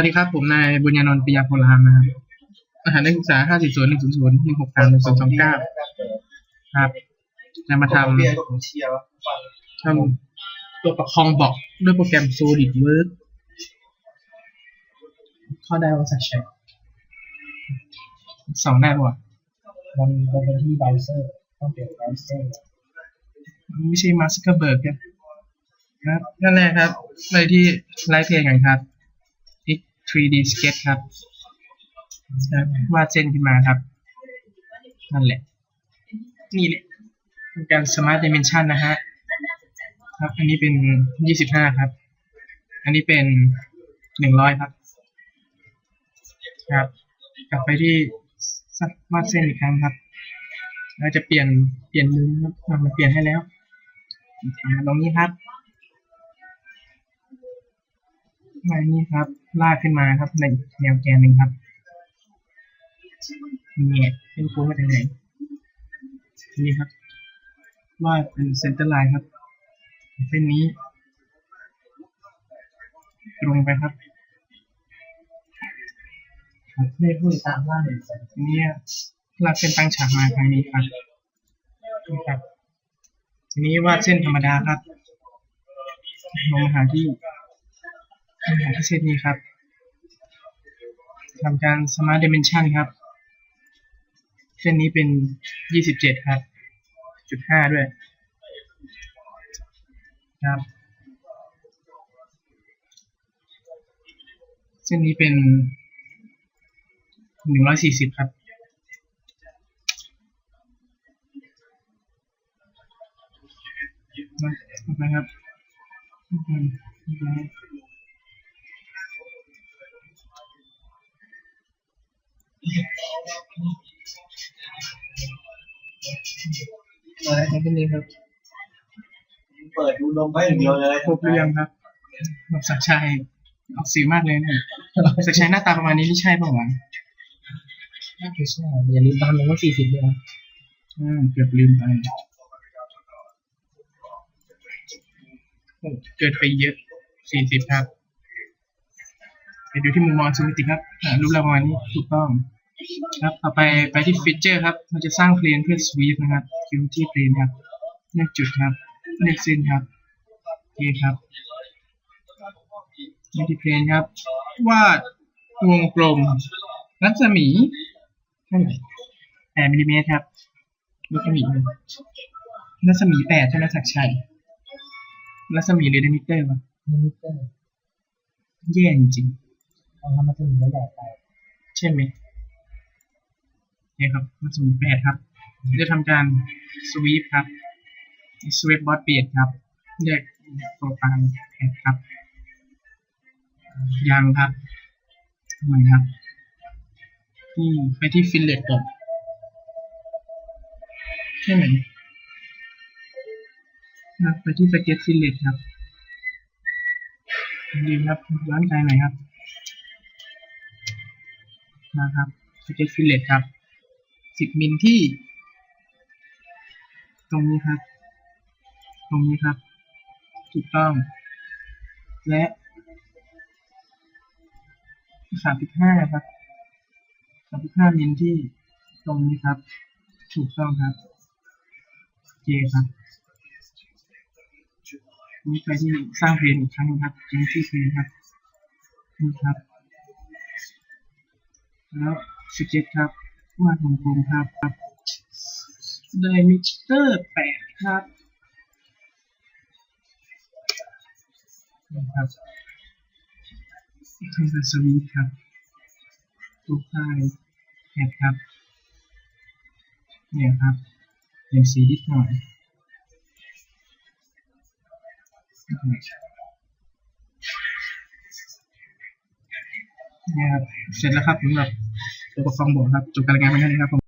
วัสดีครับ ผมนายบุญญานนท์ปิยาโพลามนะครับมหานักศึกษา 540 100 163 129 ครับจะมาทเบียร์กับผมเชียร์วะฟังำทำตัวประคองบอกด้วยโปรแกรม SolidWorks เข้าได้ว่าสักแชร์สองได้ป่ะมันมันเป็นที่เบราว์เซอร์ต้องเปลี่ยนเบราว์เซอร์ไม่ใช่มาสเกอร์เบิร์กครับ ครับ นั่นแหละครับไปที่ไลฟ์เพลงกันครับ X 3D Sketch ครับวาดเส้นขึ้นมาครับ นั่นแหละ นี่แหละเป็นการ Smart Dimension นะฮะ ครับ อันนี้เป็น 25 ครับ อันนี้เป็น 100 ครับ ครับ กลับไปที่วาดเส้นอีกครั้งครับ เราจะเปลี่ยน เปลี่ยนมือครับมันเปลี่ยนให้แล้วมาตรงนี้ครับ มานี่ครับ ลากขึ้นมาครับในแนวแกนหนึ่งครับเนี่ยเป็นโค้งมาจากไหนนี่ครับวาดเป็นเซนเตอร์ไลน์ครับเส้นนี้ ตรงไปครับไม่พูดตามว่างเนทีนี้ลากเส้นตั้งฉากมาทางนี้ครับนี่ครับ ทีนี้วาดเส้นธรรมดาครับลงมาหาที่ ลงมาหาที่เส้นนี้ครับทำการ smart dimension ครับ เส้นนี้เป็น 27 ครับ จุดห้าด้วย ครับ เส้นนี้เป็น 140 ครับมานะครับ มนะครับอะไรครับเป็นนี้ครับ เปิดดูลมไปอย่างเดียวเลยครบหรือยังครับแบบสักชัยออกสีมากเลยเนี่ยสักชัยหน้าตาประมาณนี้นี่ใช่เปล่าวะน่าจะใช่อย่าลืมตามลงว่าสี่สิบเลยนะอืมเกือบลืมไปโอ้เกิดไปเยอะ40ครับไปดูที่มุมมองซูมิติครับอ่ารูปร่างประมาณนี้ถูกต้อง ครับต่อไปไปที่ฟีเจอร์ครับ เราจะสร้างเพลนเพื่อสวีปนะครับคิวที่เพลนครับเลือกจุดครับเลือกเส้นครับโอเคครับเลือกที่เพลนครับ วาดวงกลม รัศมีเท่าไหร่แปดมิลลิเมตรครับรัศมีหนึ่งรัศมีแปดใช่ไหมศักดิ์ชัยรัศมีหรือเดมิเตอร์วะมิเตอร์แย่จริงเอาทำมาถึงแล้วแหละไปๆใช่ไหมเนี่ยครับรัศมีแปดครับจะทำการสวีปครับสวีปบอสเปียดครับเลือกโปรไฟล์แพดครับ ยังครับทำไมครับที่ไปที่ฟิลเลตก่อนใช่ไหมครับไปที่สเก็ตฟิลเลตครับดีครับย้อนใจหน่อยครับ นะครับสเก็ตฟิลเลตครับ สิบมิลที่ ตรงนี้ครับ ตรงนี้ครับ ถูกต้อง และสามสิบห้าครับสามสิบห้ามิลที่ตรงนี้ครับ ถูกต้องครับเคครับนี่ไปที่สร้างเพลงอีกครั้งนึงครับเจนที่เพลงครับนี่ครับ แล้วสเก็ตครับ วาดวงกลมครับครับไดมิเตอร์แปดครับนะครับทำเป็นสวีทครับตัวไฟล์แอดครับ เนี่ยครับเปลี่ยนสีนิดหน่อยเนี่ยครับ เสร็จแล้วครับสำหรับ ตัวประคองบท